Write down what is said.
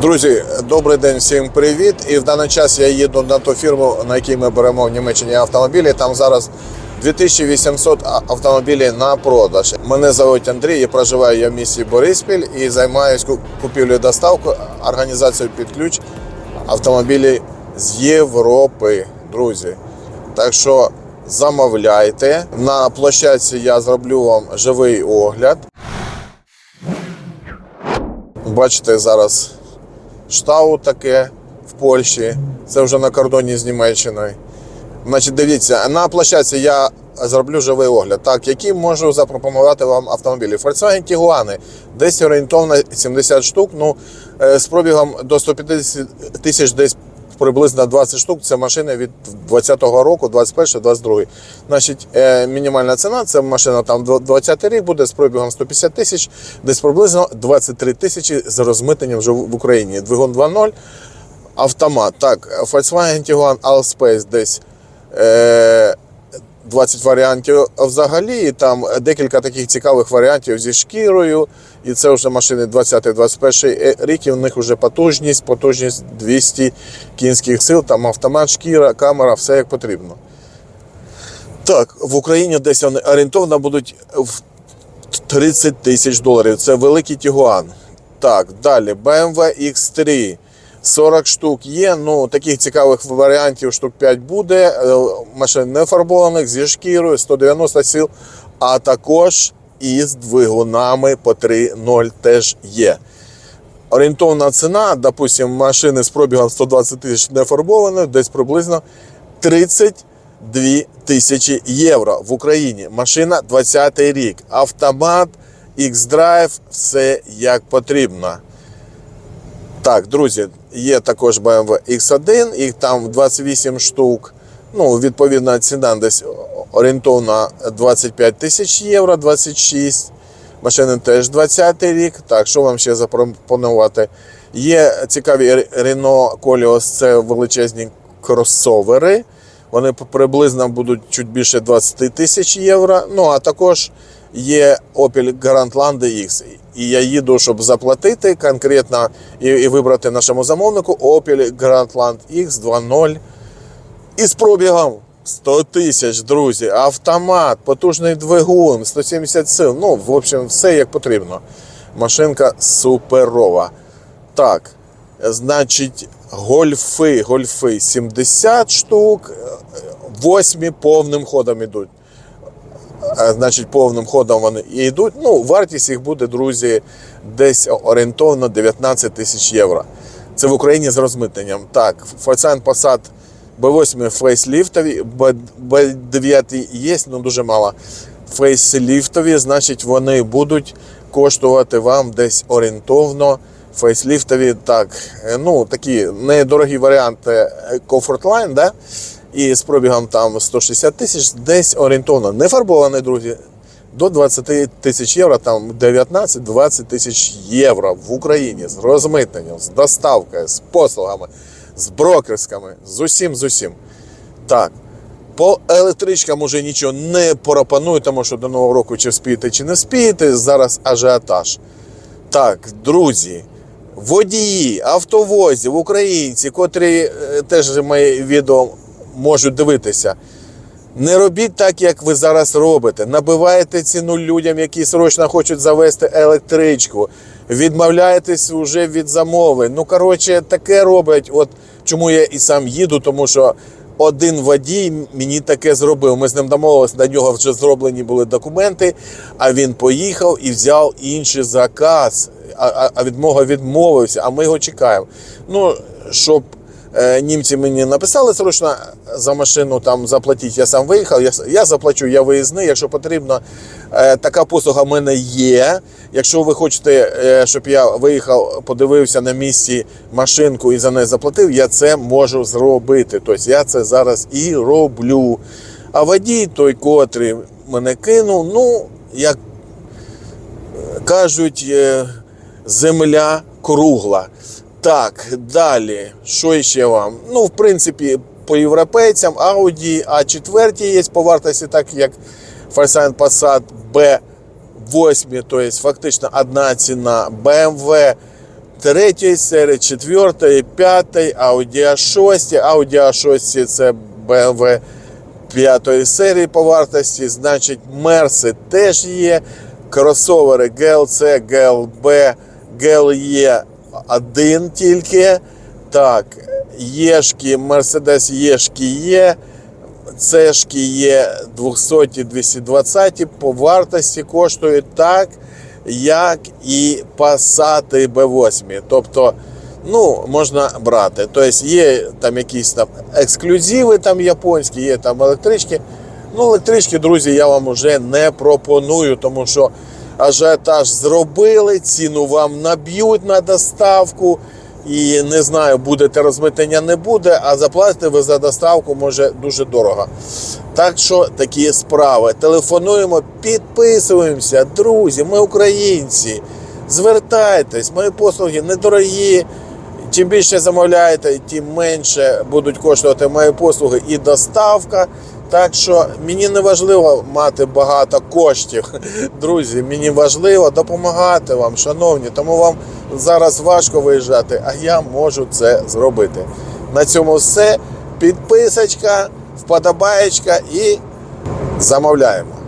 Друзі, добрий день, всім привіт. І в даний час я їду на ту фірму, на якій ми беремо в Німеччині автомобілі. Там зараз 2800 автомобілів на продаж. Мене звуть Андрій, і проживаю я в місті Бориспіль і займаюся ку- купівлею доставкою, організацією під ключ автомобілів з Європи, друзі. Так що замовляйте. На площадці я зроблю вам живий огляд. Бачите, зараз штау таке в Польщі. Це вже на кордоні з Німеччиною. Значить, дивіться, на площадці я зроблю живий огляд. Так, які можу запропонувати вам автомобілі. Volkswagen Tiguan, десь орієнтовно 70 штук. Ну, е, з пробігом до 150 тисяч десь приблизно 20 штук. Це машини від 20-го року, 21-22. Значить, е, мінімальна ціна це машина там 20 рік буде з пробігом 150 тисяч, десь приблизно 23 тисячі з розмитненням вже в Україні. Двигун 2.0, автомат. Так, Volkswagen Tiguan Allspace десь. Е, 20 варіантів взагалі, і там декілька таких цікавих варіантів зі шкірою. І це вже машини 20-21 рік, і у них вже потужність, потужність 200 кінських сил, там автомат, шкіра, камера, все як потрібно. Так, в Україні десь вони орієнтовно будуть в 30 тисяч доларів. Це великий Тігуан. Так, далі BMW X3. 40 штук є. Ну, таких цікавих варіантів штук 5 буде. Е, Машин не фарбованих зі шкірою, 190 сил, а також із двигунами по 3.0 теж є. Орієнтовна ціна, допустим, машини з пробігом 120 тисяч не фарбованих, десь приблизно 32 тисячі євро в Україні. Машина 20 рік. Автомат, X-Drive, все як потрібно. Так, друзі, є також BMW X1, їх там 28 штук. Ну, відповідна ціна десь орієнтовно 25 тисяч євро, 26. Машини теж 20 рік. Так, що вам ще запропонувати? Є цікаві Renault Koleos, це величезні кросовери. Вони приблизно будуть чуть більше 20 тисяч євро. Ну, а також є Opel Grandland X. І я їду, щоб заплатити конкретно і, і вибрати нашому замовнику Opel Grandland X 2.0 із пробігом 100 тисяч, друзі. Автомат, потужний двигун, 170 сил. Ну, в общем, все як потрібно. Машинка суперова. Так, значить, гольфи, гольфи 70 штук, 8 повним ходом ідуть. Е, Значить, повним ходом вони і йдуть. Ну, вартість їх буде, друзі, десь орієнтовно 19 тисяч євро. Це в Україні з розмитненням. Так, Volkswagen Passat B8 фейсліфтові, B9 є, але дуже мало. Фейсліфтові, значить, вони будуть коштувати вам десь орієнтовно. Фейсліфтові, так, е, ну такі недорогі варіанти е, Comfortline, да? І з пробігом там 160 тисяч, десь орієнтовно не фарбований, друзі, до 20 тисяч євро, там 19-20 тисяч євро в Україні з розмитненням, з доставкою, з послугами, з брокерськими, з усім, з усім. Так. По електричкам уже нічого не пропоную, тому що до Нового року чи вспієте, чи не вспієте, зараз ажіотаж. Так, друзі, водії, автовозів, українці, котрі е, теж мої відео можуть дивитися. Не робіть так, як ви зараз робите. Набиваєте ціну людям, які срочно хочуть завести електричку. Відмовляєтесь вже від замовлень. Ну, коротше, таке роблять. От чому я і сам їду, тому що один водій мені таке зробив. Ми з ним домовилися, на нього вже зроблені були документи, а він поїхав і взяв інший заказ. А, від мого відмовився, а ми його чекаємо. Ну, щоб німці мені написали срочно за машину там заплатіть, я сам виїхав. Я, я заплачу, я виїзний. Якщо потрібно, е, така послуга в мене є. Якщо ви хочете, е, щоб я виїхав, подивився на місці машинку і за неї заплатив, я це можу зробити. Тобто я це зараз і роблю. А водій, той, котрий мене кинув, ну, як кажуть, е, земля кругла. Так, далі. Що ще вам? Ну, в принципі, по європейцям Audi A4 є по вартості, так як Volkswagen Passat B8, тобто фактично одна ціна. BMW третьої серії, четвертої, п'ятої, Audi A6. Audi A6 це BMW п'ятої серії по вартості. Значить, Мерси теж є. Кросовери GLC, GLB, GLE один тільки. Так, Єшки, Mercedes Єшки є. Цешки є 200 220 по вартості коштують так, як і Passat B8. Тобто, ну, можна брати. Тобто є там якісь там ексклюзиви там японські, є там електрички. Ну, електрички, друзі, я вам вже не пропоную, тому що ажіотаж зробили, ціну вам наб'ють на доставку. І не знаю, будете розмитнення, не буде, а заплатите ви за доставку може дуже дорого. Так що такі справи. Телефонуємо, підписуємося, друзі, ми українці. Звертайтесь, мої послуги недорогі. Чим більше замовляєте, тим менше будуть коштувати мої послуги і доставка. Так що мені не важливо мати багато коштів. Друзі, мені важливо допомагати вам, шановні. Тому вам зараз важко виїжджати, а я можу це зробити. На цьому все. Підписочка, вподобаєчка і замовляємо.